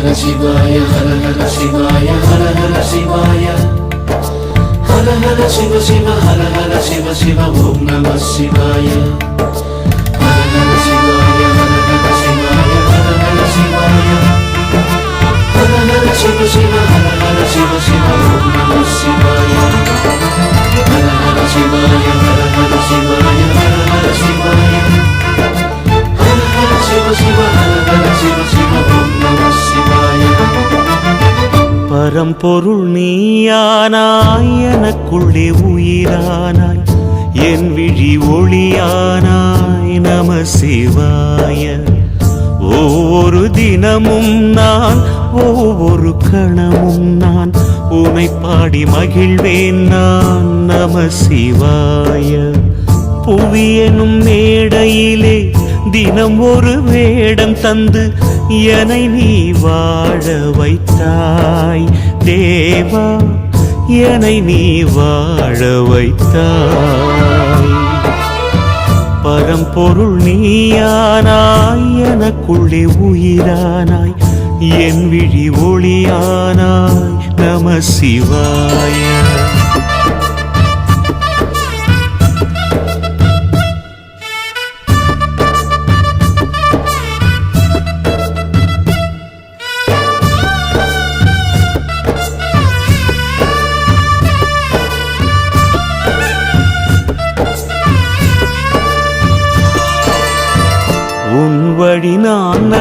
ஹர சிவாய ஹர ஹர சிவாய ஹர ஹர சிவாய ஹர ஹர சிவ சிவ ஹர ஹர சிவ சிவ ஓம் நம சிவாய பரம்பொருள் நீயானாய் எனக்குள்ளே உயிரானாய் என் விழி ஒளியானாய் நம சிவாய. ஒவ்வொரு தினமும் நான் ஒவ்வொரு கணமும் நான் உனை பாடி மகிழ்வேன் நான் நம சிவாய. புவி எனும் மேடையிலே தினம் ஒரு வேடம் தந்து என்னை நீ வாழ வைத்தாய். தேவா என்னை நீ வாழ வைத்தாய். பரம்பொருள் நீயானாய் எனக்குள்ளே உயிரானாய். என் விழி ஒளியானாய் நம சிவாய.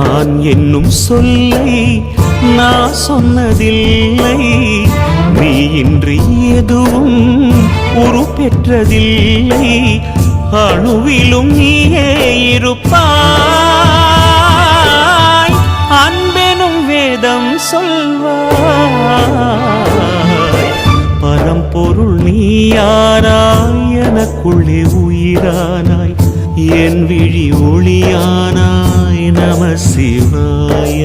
நான் என்னும் சொல்லை நான் சொன்னதில்லை. நீ இன்றி எதுவும் உருப்பெற்றதில்லை அணுவிலும் நீயே இருப்பாய். அன்பெனும் வேதம் சொல்வாய். பரம்பொருள் நீயானாய் எனக்குள்ளே உயிரானாய். என் விழி ஒளியானாய். நம சிவாய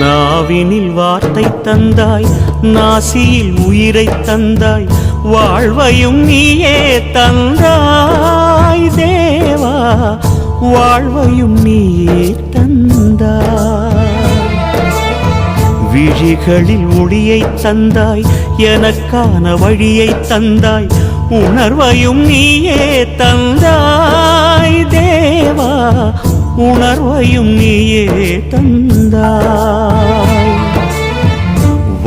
நாவினில் வார்த்தை தந்தாய் நாசியில் உயிரை தந்தாய் வாழ்வையும் நீயே தந்தாய் தேவா. வாழ்வையும் நீயே தந்தாய். விழிகளில் ஒளியை தந்தாய் எனக்கான வழியை தந்தாய் உணர்வையும் நீயே தந்தாய் தேவா. உணர்வையும் நீயே தந்தாய்.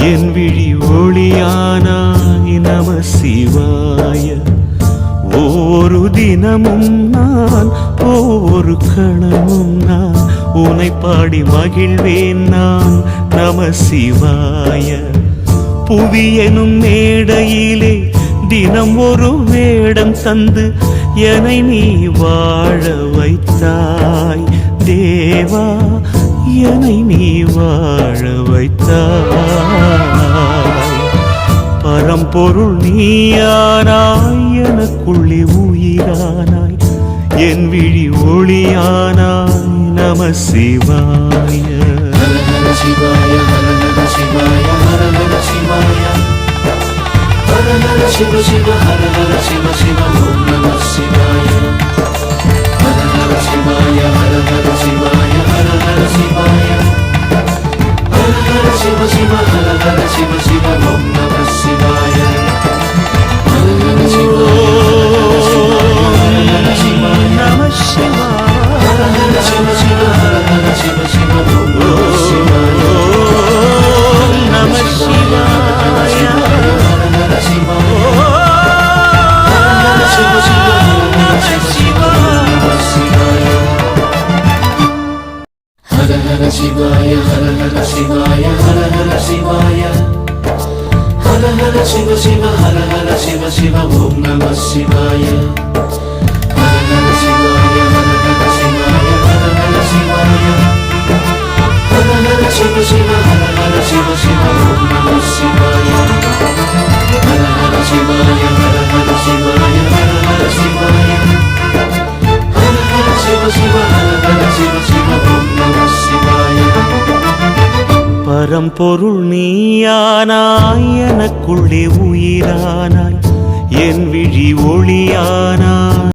என் விழி ஒளியானாய் நம சிவாய. ஒவ்வொரு தினமும் நான் ஒவ்வொரு கணமும் நான் உனை பாடி மகிழ்வேன் நான் நம சிவாய. புவியனும் மேடையிலே தினம் ஒரு வேடம் தந்து என்னை நீ வாழ வைத்தாய். தேவா பையனை நீ வாழ வைத்தாய். பரம்பொருள் நீயானாய் எனக்குள்ளே உயிரானாய். என் விழி ஒளியானாய் நம சிவாய. ஹர ஹர சிவாய சிவாய சிவாய ஹர ஹர சிவ சிவ ஹர ஹர சிவ சிவ ஓம் நம சிவாய. சிவாய சிவாய ஹர ஹர சிவாய ஹர ஹர சிவ சிவ ஹர ஹர சிவ சிவ ஹர ஹர சிவாய ஹர ஹர சிவாய ஹர ஹர சிவாய ஹர ஹர சிவ சிவ ஹர ஹர சிவ சிவ ஓம் நம சிவாய ஹர ஹர சிவாய ஹர ஹர சிவாய ஹர ஹர சிவாய ஹர ஹர உலகம் பொருள் நீயானாய் எனக்குள்ளே உயிரானாய் என் விழி ஒளியானாய்.